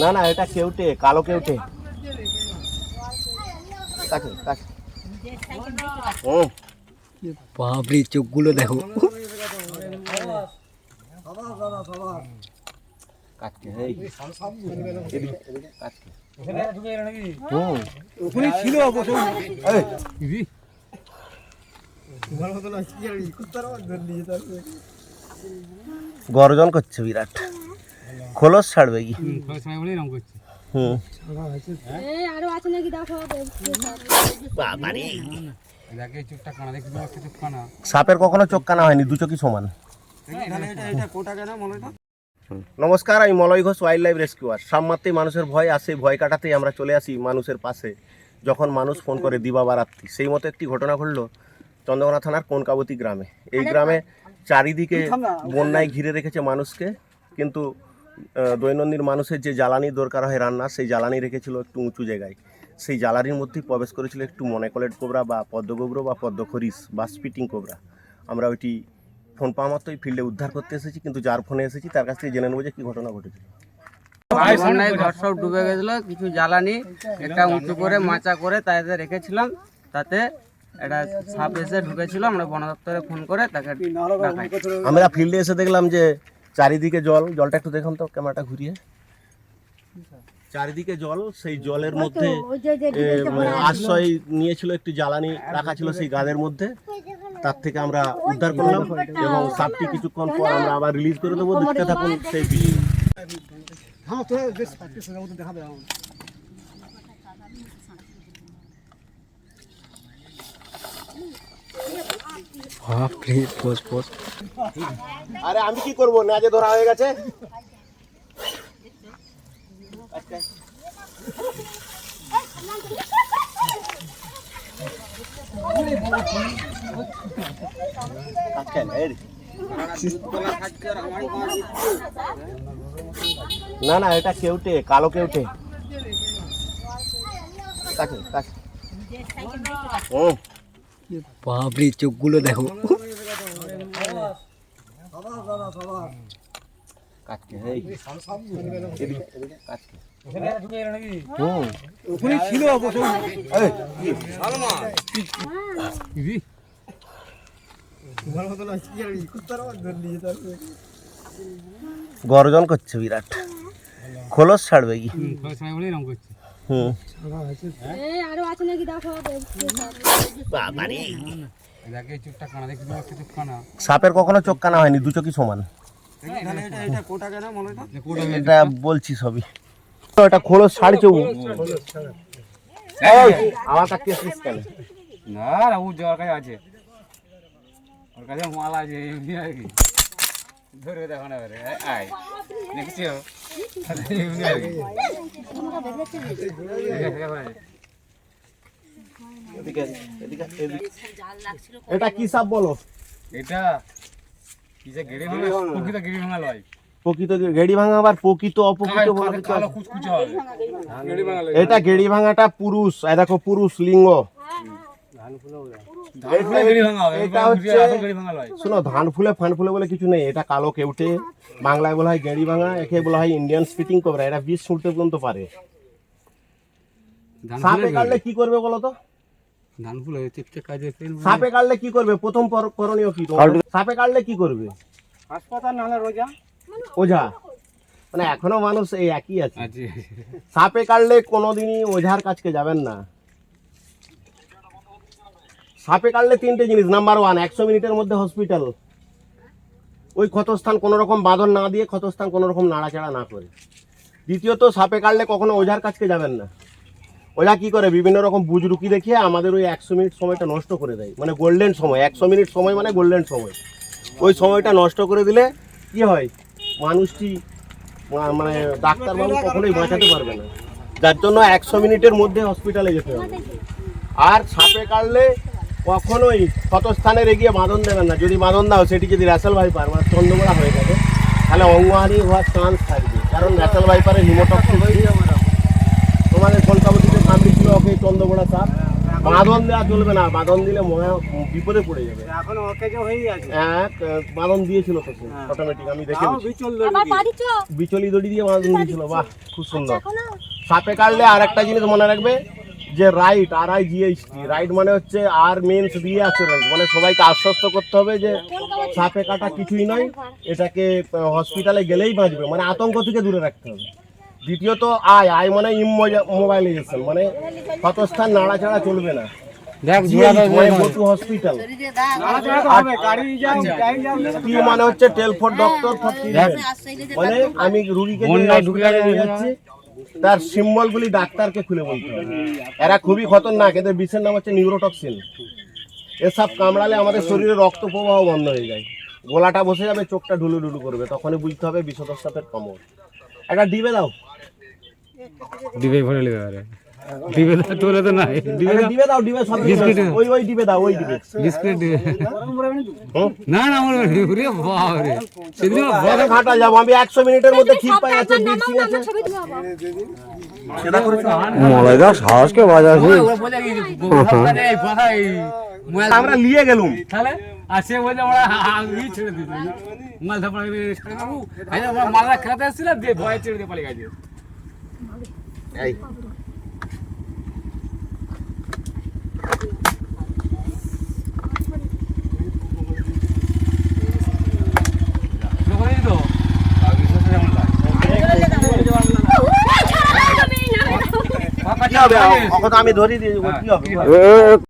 না না এটা কেউটে কালো কেউটে। কাছে বাপরে চোখগুলো দেখো। ওখানে ছিল গর্জন করছে বিরাট। খোলস ছাড়বে কি? হুম সাপের কখনো চোখ কানা হয়নি দু চোখই সমান। নমস্কার আমি Malay Ghosh wild life rescuer সাপ মারতেই মানুষের ভয় আসে ভয় কাটাতেই আমরা চলে আসি মানুষের পাশে। যখন মানুষ ফোন করে দিবা বা রাত্রি সেই মতো একটি ঘটনা ঘটলো চন্দ্রকোনা থানার কোনকাবতী গ্রামে। এই গ্রামে চারিদিকে বন্যায় ঘিরে রেখেছে মানুষকে কিন্তু দৈনন্দিন মানুষের যে জ্বালানি দরকার হয় রান্না সেই জ্বালানি রেখেছিল একটু উঁচু জায়গায়। সেই জ্বালানির মধ্যেই প্রবেশ করেছিল একটু মনেকলেট কোবরা বা পদ্মগোবর বা পদ্মখরিস বা স্পিটিং কোবরা। আমরা ওইটি ফোন পাওয়া মাত্রই ফিল্ডে উদ্ধার করতে এসেছি কিন্তু যার ফোনে এসেছি তার কাছ থেকে জেনে নেব যে কী ঘটনা ঘটেছিল। বন্যায় ঘর সব ডুবে গেছিল কিছু জ্বালানি একটা উঁচু করে মাচা করে তাতে রেখেছিলাম তাতে একটা সাপ এসে ঢুকেছিল আমরা বন দপ্তরে ফোন করে তাকে আমরা ফিল্ডে এসে দেখলাম যে চারিদিকে জল জলটা একটু দেখুন তো ক্যামেরাটা ঘুরিয়ে চারিদিকে জল সেই জলের মধ্যে ওই যে যে এ, মানে আশ্রয় নিয়েছিল একটি জ্বালানি রাখা ছিল সেই গাদের মধ্যে তার থেকে আমরা উদ্ধার করলাম এবং সাপটি কিছুক্ষণ পর আমরা আবার রিলিজ করে দেবো দেখতে থাকুন সেই ভিডিও বাপরে পোস পোস আরে আমি কি করব? নেজে ধরা হয়ে গেছে? আচ্ছা। না না এটা কেউটে কালো কেউটে। কাছে কাছে হুম বাপরে চোখগুলো দেখো। ওখানে ছিল গর্জন করছে বিরাট। খোলস ছাড়বে কি? আরও আছে নাকি? দেখো কানা। সাপের কখনো চোখ কানা হয়নি দু চোখই সমান। এটা বলছি সবই। তো এটা খোলস ছাড়ছে ও। এই, আমার কেন? না না ও যাওয়ার কাছে আছে। ওর কাছে মাল আছে এমনি আর কি। ধরে দেখো না আয়, আয় এমনি আর কি। এটা কি সাপ বলো? এটা প্রকৃত গেড়ে ভাঙা আবার প্রকৃত অপ্রকৃত এটা গেড়ি ভাঙাটা পুরুষ। দেখো পুরুষ লিঙ্গ। শোনো ধান ফুলে ফান ফুলে বলে কিছু নেই। এটা কালো কেউটে বাংলায় বলা হয় গেড়ি ভাঙা একে বলা হয় ইন্ডিয়ান স্পিটিং কোবরা এটা বিষ ছুটতে পর্যন্ত পারে। সাপে কাটলে কি করবে বলো তো? ধান ফুলে কাজে সাপে কাটলে কি করবে? প্রথম পর- করণীয় কি? সাপে কাটলে কি করবে? হাসপাতাল নাহলে রোজা? ওঝা। মানে এখনও মানুষ এই একই আছে। আছে। সাপে কাটলে কোনোদিনই ওঝার কাছকে যাবেন না। সাপে কাটলে তিনটে জিনিস নাম্বার ওয়ান একশো মিনিটের মধ্যে হসপিটাল ওই ক্ষতস্থান কোনো রকম বাঁধন না দিয়ে ক্ষতস্থান কোনো রকম নাড়াচাড়া না করে। দ্বিতীয়ত, সাপে কাটলে কখনো ওঝার কাছকে যাবেন না। ওঝা কি করে? বিভিন্ন রকম বুজরুকি দেখিয়ে আমাদের ওই একশো মিনিট সময়টা নষ্ট করে দেয়। মানে গোল্ডেন সময়, একশো মিনিট সময় মানে গোল্ডেন সময়। ওই সময়টা নষ্ট করে দিলে কি হয়? মানুষটি মানে ডাক্তারবাবু কখনোই বাঁচাতে পারবে না। যার জন্য একশো মিনিটের মধ্যে হসপিটালে যেতে হবে। আর সাপে কাটলে কখনোই ক্ষতস্থানে রেগিয়ে বাঁধন দেবেন না। যদি বাঁধন দাও সেটি যদি র্যাসেল ভাইপার মানে চন্দ্রমোড়া হয়ে যাবে। তাহলে অঙ্গহানি হওয়ার চান্স থাকবে। কারণ ন্যাশনাল ভাইপারের হিমোটক্সিক তোমাদের কলকাতাতে সামনে ছিল ওকে চন্দ্রমোড়া সাপ বাঁধন দেওয়া চলবে না। বাঁধন দিলে মনে হয় বিপদে পড়ে যাবে। এখন ওকে যে হয়ে আছে। হ্যাঁ বাঁধন দিয়েছিল তো অটোমেটিক আমি দেখে। বিচল দড়ি দিয়ে। বাঁধন দিয়েছিল বাহ খুব সুন্দর। সাপে কাটলে আর একটা জিনিস মনে রাখবে যে রাইট আর আই জিএসটি রাইট মানে হচ্ছে আর মেন্স দিয়ে অ্যাসুরেন্স মানে সবাইকে আশ্বস্ত করতে হবে যে সাপে কাটা কিছুই নয় এটাকে হসপিটালে গেলেই বাঁচবে মানে আতঙ্ক থেকে দূরে রাখতে হবে। দ্বিতীয়ত আয় আয় মানে ইমোবাইলাইজেশন মানে ক্ষতস্থান নাড়াচাড়া চলবে না। মানে হসপিটাল কি মানে হচ্ছে টেল ফর ডক্টর মানে আমি রুগীকে যে নিয়ে যাচ্ছি তার সিম্বলগুলি ডাক্তারকে খুলে বলতে হবে। এরা খুবই খতরনাক, এদের বিষের নাম হচ্ছে নিউরোটক্সিন। এসব কামড়ালে আমাদের শরীরে রক্ত প্রবাহ বন্ধ হয়ে যায়। গোলাটা বসে যাবে, চোখটা ঢুলু ঢুলু করবে, তখনই বুঝতে হবে বিষদস্তাপের কমর। একটা ডিবে দাও। ডিবে ভরে নিতে ডিবে তোলে তো নাই। ডিবে একটা ডিবে দাও ডিবে সব দাও। ওই ওই ডিবে দাও ওই ডিবে। বিস্কুট ডিবে না না আমার রে বাবা রে সেদিন বড় ঘাটা যাব আমি একশো মিনিটের মধ্যে ঠিক পাই আছে? বিচিং আছে তুলো আবার। মলাইদা সাহসকে বাজাছি আমরা নিয়ে গেলুম। তাহলে? আর সে বলছে আমরা ই ছেড়ে দিতে মাল ধাপড়া মালদা খেলাতে এসেছিলাম দিয়ে ভয়ে ছেড়ে দিয়ে পালিয়ে গেছে। এই ওখানেই তো কি হবে? ওকে তো আমি ধরিয়ে দিয়ে দেবো, কি হবে